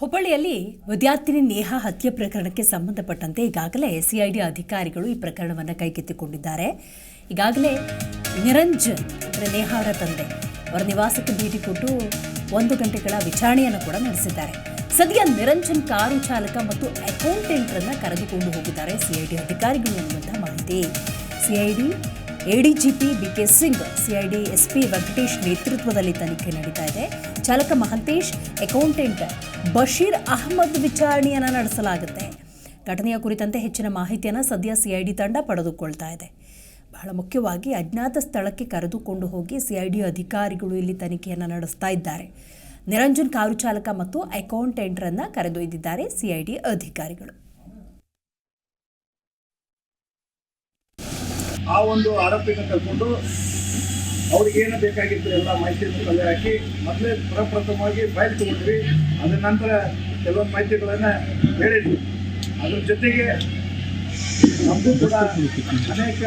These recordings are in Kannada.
ಹುಬ್ಬಳ್ಳಿಯಲ್ಲಿ ವಿದ್ಯಾರ್ಥಿನಿ ನೇಹಾ ಹತ್ಯೆ ಪ್ರಕರಣಕ್ಕೆ ಸಂಬಂಧಪಟ್ಟಂತೆ ಈಗಾಗಲೇ ಸಿಐಡಿ ಅಧಿಕಾರಿಗಳು ಈ ಪ್ರಕರಣವನ್ನು ಕೈಗೆತ್ತಿಕೊಂಡಿದ್ದಾರೆ. ಈಗಾಗಲೇ ನಿರಂಜನ್ ಅಂದರೆ ನೇಹಾ ಅವರ ತಂದೆ, ಅವರ ನಿವಾಸಕ್ಕೆ ಭೇಟಿ ಕೊಟ್ಟು ಒಂದು ಗಂಟೆಗಳ ವಿಚಾರಣೆಯನ್ನು ಕೂಡ ನಡೆಸಿದ್ದಾರೆ. ಸದ್ಯ ನಿರಂಜನ್ ಕಾರು ಚಾಲಕ ಮತ್ತು ಅಕೌಂಟೆಂಟ್ರನ್ನು ಕರೆದುಕೊಂಡು ಹೋಗಿದ್ದಾರೆ ಸಿಐಡಿ ಅಧಿಕಾರಿಗಳು ಎನ್ನುವಂತಹ ಮಾಹಿತಿ. CID ADGP B K Singh, CID SP Venkatesh ನೇತೃತ್ವದಲ್ಲಿ ತನಿಖೆ ನಡೀತಾ ಇದೆ. ಚಾಲಕ ಮಹಂತೇಶ್, ಅಕೌಂಟೆಂಟ್ ಬಶೀರ್ ಅಹಮದ್ ವಿಚಾರಣೆಯನ್ನು ನಡೆಸಲಾಗುತ್ತೆ. ಘಟನೆಯ ಕುರಿತಂತೆ ಹೆಚ್ಚಿನ ಮಾಹಿತಿಯನ್ನು ಸದ್ಯ ಸಿಐಡಿ ತಂಡ ಪಡೆದುಕೊಳ್ತಾ ಇದೆ. ಬಹಳ ಮುಖ್ಯವಾಗಿ ಅಜ್ಞಾತ ಸ್ಥಳಕ್ಕೆ ಕರೆದುಕೊಂಡು ಹೋಗಿ ಸಿಐಡಿ ಅಧಿಕಾರಿಗಳು ಇಲ್ಲಿ ತನಿಖೆಯನ್ನು ನಡೆಸ್ತಾ ಇದ್ದಾರೆ. ನಿರಂಜನ್ ಕಾರು ಚಾಲಕ ಮತ್ತು ಅಕೌಂಟೆಂಟ್ರನ್ನು ಕರೆದೊಯ್ದಿದ್ದಾರೆ ಸಿಐಡಿ ಅಧಿಕಾರಿಗಳು. ಆ ಒಂದು ಆರೋಪಿನ ಕರ್ಕೊಂಡು ಅವ್ರಿಗೆ ಏನು ಬೇಕಾಗಿತ್ತು ಎಲ್ಲ ಮಾಹಿತಿಯನ್ನು ಕಲೆ ಹಾಕಿ ಮೊದಲೇ ಪ್ರಪ್ರಥಮವಾಗಿ ಫೈಲ್ ತಗೊಂಡ್ವಿ. ಅದರ ನಂತರ ಕೆಲವೊಂದು ಮಾಹಿತಿಗಳನ್ನು ಹೇಳಿದ್ವಿ. ಅದ್ರ ಜೊತೆಗೆ ನಮಗೂ ಕೂಡ ಅನೇಕ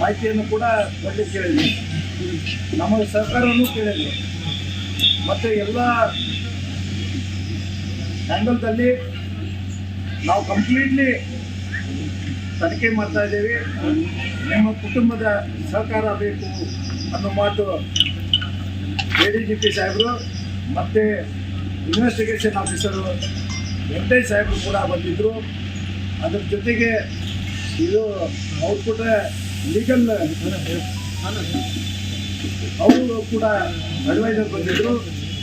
ಮಾಹಿತಿಯನ್ನು ಕೂಡ ಕೊಡ್ಲಿಕ್ಕೆ ಕೇಳಿದ್ವಿ ನಮ್ಮ ಸರ್ಕಾರವನ್ನು ಕೇಳಿದ್ವಿ. ಮತ್ತು ಎಲ್ಲ ಆ್ಯಂಗಲ್ದಲ್ಲಿ ನಾವು ಕಂಪ್ಲೀಟ್ಲಿ ತನಿಖೆ ಮಾಡ್ತಾ ಇದ್ದೀವಿ. ನಿಮ್ಮ ಕುಟುಂಬದ ಸಹಕಾರ ಬೇಕು ಅನ್ನೋ ಮಾತು ಎ ಡಿ ಜಿ ಪಿ ಸಾಹೇಬರು ಮತ್ತು ಇನ್ವೆಸ್ಟಿಗೇಷನ್ ಆಫೀಸರು ವೆಂಕಟೇಶ್ ಸಾಹೇಬರು ಕೂಡ ಬಂದಿದ್ದರು ಅದ್ರ ಜೊತೆಗೆ ಇದು ಅವ್ರು ಕೂಡ ಲೀಗಲ್ ಅವರು ಕೂಡ ಅಡ್ವೈಸರ್ ಬಂದಿದ್ದರು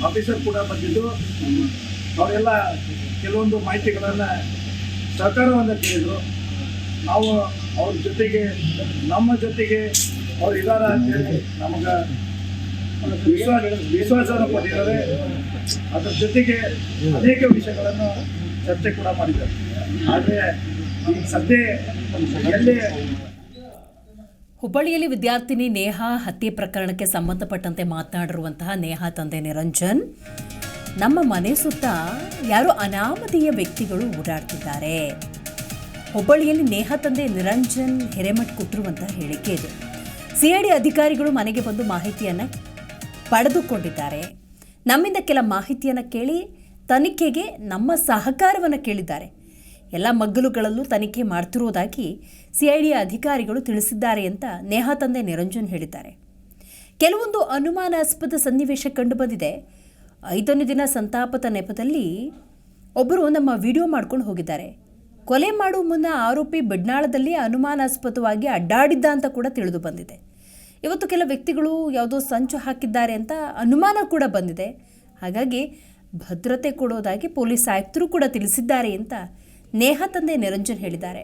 ಆಫೀಸರ್ ಕೂಡ ಬಂದಿದ್ದರು ಅವರೆಲ್ಲ ಕೆಲವೊಂದು ಮಾಹಿತಿಗಳನ್ನು ಸಹಕಾರವನ್ನು ಕೇಳಿದರು. ನಾವು ಅವ್ರ ಜೊತೆಗೆ, ನಮ್ಮ ಜೊತೆಗೆ ಅವ್ರು ಇದಾರ ಅಂತೇಳಿ ನಮಗೆ ವಿಶ್ವಾಸ ವಿಶ್ವಾಸವನ್ನು ಕೊಟ್ಟಿದ್ದಾರೆ. ಅದ್ರ ಜೊತೆಗೆ ಅನೇಕ ವಿಷಯಗಳನ್ನು ಚರ್ಚೆ ಕೂಡ ಮಾಡಿದ್ದಾರೆ. ಆದರೆ ಈಗ ಸದ್ಯ ಎಲ್ಲೇ ಹುಬ್ಬಳ್ಳಿಯಲ್ಲಿ ವಿದ್ಯಾರ್ಥಿನಿ ನೇಹಾ ಹತ್ಯೆ ಪ್ರಕರಣಕ್ಕೆ ಸಂಬಂಧಪಟ್ಟಂತೆ ಮಾತನಾಡಿರುವಂತಹ ನೇಹಾ ತಂದೆ ನಿರಂಜನ್, ನಮ್ಮ ಮನೆ ಸುತ್ತ ಯಾರೋ ಅನಾಮಧೇಯ ವ್ಯಕ್ತಿಗಳು ಓಡಾಡ್ತಿದ್ದಾರೆ. ಹುಬ್ಬಳ್ಳಿಯಲ್ಲಿ ನೇಹಾ ತಂದೆ ನಿರಂಜನ್ ಹಿರೇಮಠ್ ಕೊಟ್ಟಿರುವಂತಹ ಹೇಳಿಕೆ ಇದು. ಸಿಐಡಿ ಅಧಿಕಾರಿಗಳು ಮನೆಗೆ ಬಂದು ಮಾಹಿತಿಯನ್ನು ಪಡೆದುಕೊಂಡಿದ್ದಾರೆ. ನಮ್ಮಿಂದ ಕೆಲ ಮಾಹಿತಿಯನ್ನು ಕೇಳಿ ತನಿಖೆಗೆ ನಮ್ಮ ಸಹಕಾರವನ್ನು ಕೇಳಿದ್ದಾರೆ. ಎಲ್ಲ ಮಗ್ಗಲುಗಳಲ್ಲೂ ತನಿಖೆ ಮಾಡ್ತಿರುವುದಾಗಿ ಸಿಐಡಿ ಅಧಿಕಾರಿಗಳು ತಿಳಿಸಿದ್ದಾರೆ ಅಂತ ನೇಹಾ ತಂದೆ ನಿರಂಜನ್ ಹೇಳಿದ್ದಾರೆ. ಕೆಲವೊಂದು ಅನುಮಾನಾಸ್ಪದ ಸನ್ನಿವೇಶ ಕಂಡುಬಂದಿದೆ ಐದನೇ ದಿನ ಸಂತಾಪದ ನೆಪದಲ್ಲಿ ಒಬ್ಬರು ನಮ್ಮ ವಿಡಿಯೋ ಮಾಡ್ಕೊಂಡು ಹೋಗಿದ್ದಾರೆ. ಕೊಲೆ ಮಾಡುವ ಮುನ್ನ ಆರೋಪಿ ಬೆಡ್ನಾಳದಲ್ಲಿ ಅನುಮಾನಾಸ್ಪದವಾಗಿ ಅಡ್ಡಾಡಿದ್ದ ಅಂತ ಕೂಡ ತಿಳಿದು ಬಂದಿದೆ. ಇವತ್ತು ಕೆಲ ವ್ಯಕ್ತಿಗಳು ಯಾವುದೋ ಸಂಚು ಹಾಕಿದ್ದಾರೆ ಅಂತ ಅನುಮಾನ ಕೂಡ ಬಂದಿದೆ. ಹಾಗಾಗಿ ಭದ್ರತೆ ಕೊಡೋದಾಗಿ ಪೊಲೀಸ್ ಆಯುಕ್ತರು ಕೂಡ ತಿಳಿಸಿದ್ದಾರೆ ಅಂತ ನೇಹಾ ತಂದೆ ನಿರಂಜನ್ ಹೇಳಿದ್ದಾರೆ.